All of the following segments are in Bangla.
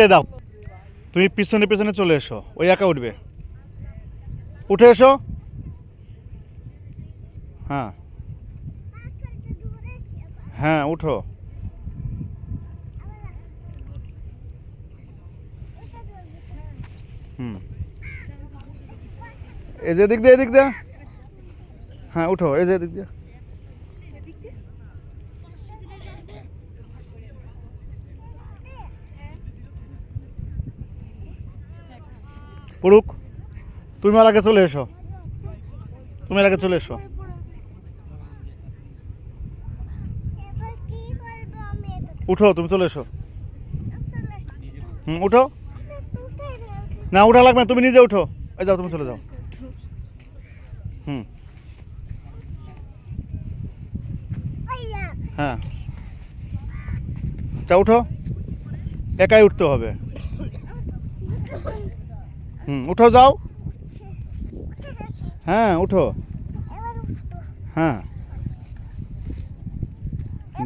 ছেড়ে দাও। তুমি পিছনে পিছনে চলে এসো। ওই একা উঠবে। উঠে এসো। হ্যাঁ। হ্যাঁ উঠো। হুম। এই যে দিক দিয়ে, এদিক দিয়ে। হ্যাঁ উঠো। এই যে দিক দিয়ে। পড়ুক। তুমি আর আগে চলে এসো। তুমি আর আগে চলে এসো? উঠো, তুমি চলে এসো। হুম, উঠো। না, উঠা লাগবে তুমি নিজে উঠো। এই যাও, তুমি চলে যাও। হুম। হ্যাঁ। চা উঠো। একাই উঠতে হবে। হুম উঠো যাও। হ্যাঁ উঠো। হ্যাঁ।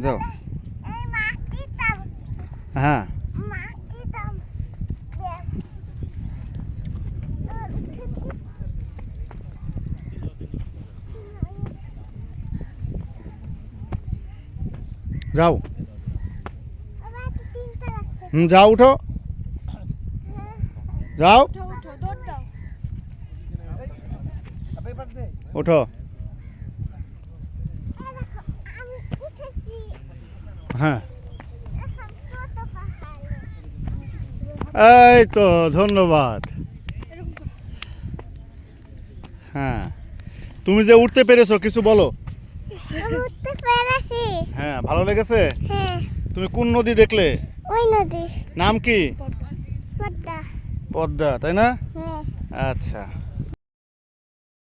যাও। হ্যাঁ। যাও। হুম যাও উঠো। যাও উঠো উঠো দৌড় দাও উঠেছি হ্যাঁ। এই তো ধন্যবাদ। হ্যাঁ। তুমি যে উঠতে পেরেছ কিছু বলো। হ্যাঁ ভালো লেগেছে? তুমি কোন নদী দেখলে? ওই নদী নাম কি? পদ্মা। পদ্মা তাই না? হ্যাঁ। আচ্ছা।